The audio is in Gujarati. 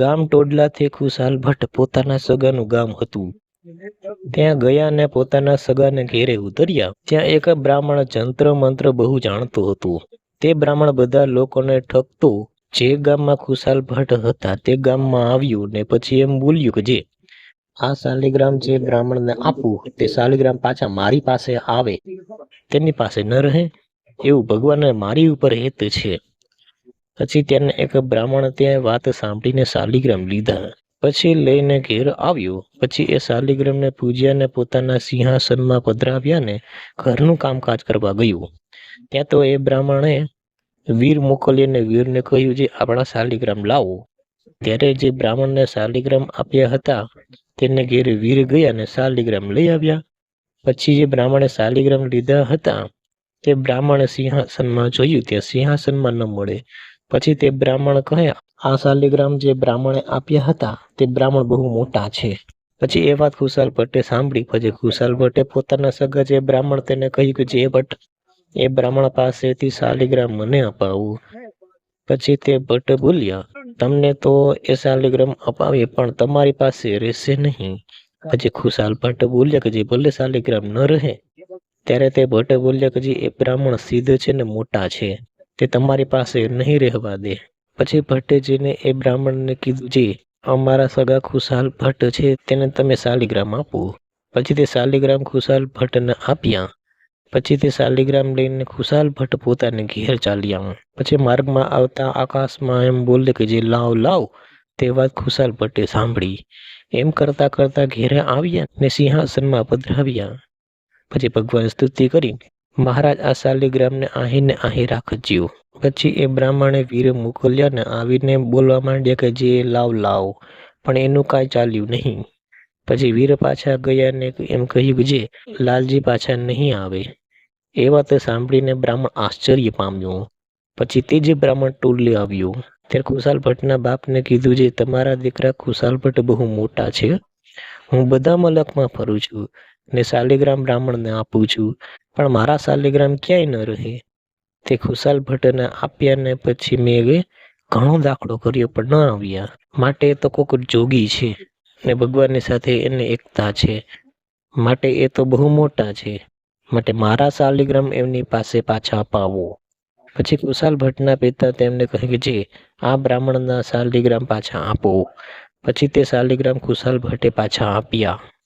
ગામ ટોડલાથી ખુશાલ ભટ્ટ પોતાના સગાનું ગામ હતું. ત્યાં ગયા ને પોતાના સગાને ઘેરે ઉતર્યા. ત્યાં એક બ્રાહ્મણ જંત્ર મંત્ર બહુ જાણતો હતો. તે બ્રાહ્મણ બધા લોકોને ઠગતો જે ગામમાં ખુશાલ ભટ્ટ હતા તે ગામમાં આવ્યું ને પછી એમ બોલ્યું કે જે, આ શાલિગ્રામ જે બ્રાહ્મણને આપું, તે શાલિગ્રામ પાછા મારી પાસે આવે. તેની પાસે ન રહે. એવું ભગવાનને મારી ઉપર હેત છે. પછી તેને એક બ્રાહ્મણ ત્યાં વાત સાંભળીને શાલિગ્રામ લીધા. પછી લઈને ઘેર આવ્યો. પછી એ શાલિગ્રામને પૂજ્યા ને પોતાના સિંહાસનમાં પધરાવ્યા ને ઘરનું કામકાજ કરવા ગયું. ત્યાં તો એ બ્રાહ્મણે વીર મોકલીને વીરને કહ્યું જે આપણા શાલિગ્રામ લાવો. ત્યારે જે બ્રાહ્મણને શાલિગ્રામ આપ્યા હતા, તેને ઘેર વીર ગયા ને શાલિગ્રામ લઈ આવ્યા. પછી જે બ્રાહ્મણે શાલિગ્રામ લીધા હતા, તે બ્રાહ્મણે સિંહાસનમાં જોયું. ત્યાં સિંહાસનમાં ન મળે. પછી તે બ્રાહ્મણ કહે, આ શાલિગ્રામ જે બ્રાહ્મણે આપ્યા હતા, તે બ્રાહ્મણ બહુ મોટા છે. પછી એ વાત ખુશાલ ભટ્ટે સાંભળી. પછી ખુશાલ ભટ્ટે પોતાના સગા જે બ્રાહ્મણ તેને કહ્યું કે, જે ભટ્ટ, એ બ્રાહ્મણ પાસેથી શાલિગ્રામ મને અપાવું. પછી તે ભટ્ટ બોલ્યા, તમને તો એ શાલિગ્રામ અપાવીએ, પણ તમારી પાસે રહેશે નહીં. પછી ખુશાલ ભટ્ટ બોલ્યા કે, જે ભલે શાલિગ્રામ ન રહે. ત્યારે તે ભટ્ટ બોલ્યા કે, જે એ બ્રાહ્મણ સિદ્ધ છે ને મોટા છે. તે તમારી પાસે નહીં રહેવા દે. પછી ભટ્ટેજીને એ બ્રાહ્મણને કીધું, જે, અમારા સગા ખુશાલ ભટ્ટ છે, તેને તમે શાલિગ્રામ આપો. પછી તે શાલિગ્રામ ખુશાલ ભટ્ટને આપ્યા. પછી તે શાલિગ્રામ લઈને ખુશાલ ભટ્ટ પોતાને ઘેર ચાલ્યા. પછી માર્ગમાં આવતા આકાશમાં એમ બોલે કે, જે, લાવ લાવ. તે વાત ખુશાલ ભટ્ટે સાંભળી. એમ કરતા કરતા ઘેરે આવ્યા ને સિંહાસનમાં પધરાવ્યા. પછી ભગવાન સ્તુતિ કરી. મહારાજ આ શાલિગ્રામને આહીને આહી રાખજ્યો. પછી એ બ્રાહ્મણે વીર મોકલ્યા ને આવીને બોલવા માંડ્યા કે, જે લાવ લાવ. પણ એનું કાંઈ ચાલ્યું નહીં. પછી વીર પાછા ગયા ને એમ કહ્યું જે લાલજી પાછા નહીં આવે. એ વાત સાંભળીને બ્રાહ્મણ આશ્ચર્ય પામ્યો. પછી તે જ બ્રાહ્મણ ટોલે આવ્યો. ત્યારે ખુશાલ ભટ્ટના બાપને કીધું જે તમારા દીકરા ખુશાલ ભટ્ટ બહુ મોટા છે. હું બધા મલકમાં ફરું છું. ને શાલિગ્રામ બ્રાહ્મણને આપું છું. પણ મારા શાલિગ્રામ ક્યાંય ન રહે. તે ખુશાલ ભટ્ટને આપ્યા ને પછી મેં ઘણો દાખલો કર્યો પણ ન આવ્યા. માટે તો કોક જોગી છે ને ભગવાનની સાથે એને એકતા છે. માટે એ તો બહુ મોટા છે. માટે મારા શાલિગ્રામ એમની પાસે પાછા અપાવો પછી કુશાલ ભટ્ટના પિતા તેમને કહે કે, જે, આ બ્રાહ્મણના શાલિગ્રામ પાછા આપો. પછી તે શાલિગ્રામ કુશાલ ભટ્ટે પાછા આપ્યા.